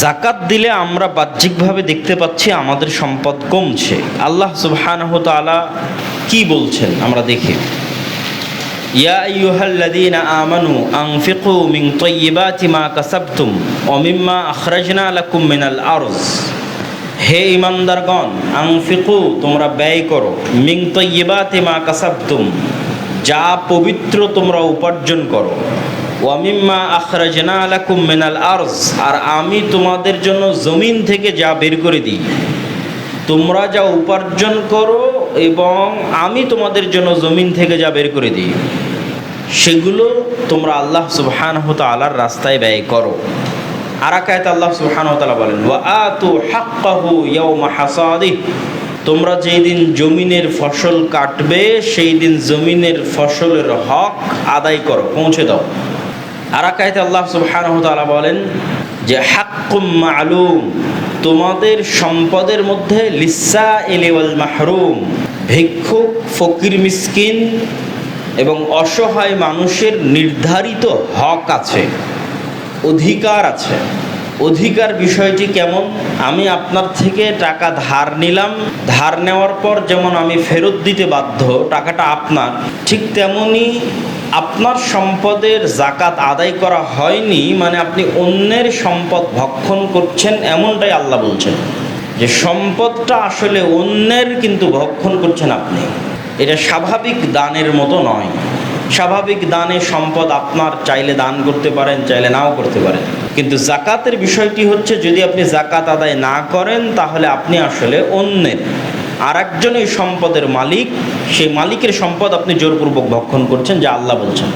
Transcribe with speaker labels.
Speaker 1: জাকাত দিলে আমরা বাহ্যিকভাবে দেখতে পাচ্ছি আমাদের সম্পদ কমছে। আল্লাহ সুবহানাহু তাআলা কি বলছেন? আমরা দেখি। ইয়া আইয়ুহাল্লাযীনা আমানু আনফিকু মিন তাইয়্যিবাতি মা কাসাবতুম ওয়া মিম্মা আখরাজনা লাকুম মিনাল আরজ। হে ইমানদারগণ আনফিকু, তোমরা ব্যয় করো। মিন তাইয়্যিবাতি মা কাসাবতুম, যা পবিত্র তোমরা উপার্জন করো। ওয়ামিম্মা আখরাজনা লাকুম মিনাল আরজ, আর আমি তোমাদের জন্য জমিন থেকে যা বের করে দিই। তোমরা যা উপার্জন করো এবং আমি তোমাদের জন্য জমিন থেকে যা বের করে দিই, সেগুলো তোমরা আল্লাহ সুবহানাহু তাআলার রাস্তায় ব্যয় করো। আর আকায়তে আল্লাহ সুবহান তাআলা বলেন তোমরা যেই দিন জমিনের ফসল কাটবে সেই দিন জমিনের ফসলের হক আদায় করো। পৌঁছে দাও। আর একাইতে আল্লাহ সুবহানাহু তাআলা বলেন যে হাক্কুম মালুম, তোমাদের সম্পদের মধ্যে লিসা ইলিওয়াল মাহরুম, ভিক্ষুক, ফকির, মিসকিন এবং অসহায় মানুষের নির্ধারিত হক আছে, অধিকার আছে। অধিকার বিষয়টি কেমন? আমি আপনার থেকে টাকা ধার নিলাম। ধার নেওয়ার পর যেমন আমি ফেরত দিতে বাধ্য, টাকাটা আপনার। ঠিক তেমনি আপনার সম্পদের জাকাত আদায় করা হয়নি মানে আপনি অন্যের সম্পদ ভক্ষণ করছেন এমনটাই আল্লাহ বলছেন। যে সম্পদটা আসলে অন্যের কিন্তু ভক্ষণ করছেন আপনি। এটা স্বাভাবিক দানের মতো নয়। স্বাভাবিক দানে সম্পদ আপনার চাইলে দান করতে পারেন, চাইলে নাও করতে পারেন। কিন্তু জাকাতের বিষয়টি হচ্ছে, যদি আপনি জাকাত আদায় না করেন, তাহলে আপনি আসলে অন্যের আর একজনের সম্পদের মালিক, সেই মালিকের সম্পদ আপনি জোরপূর্বক ভক্ষণ করছেন, যা আল্লাহ বলছেন।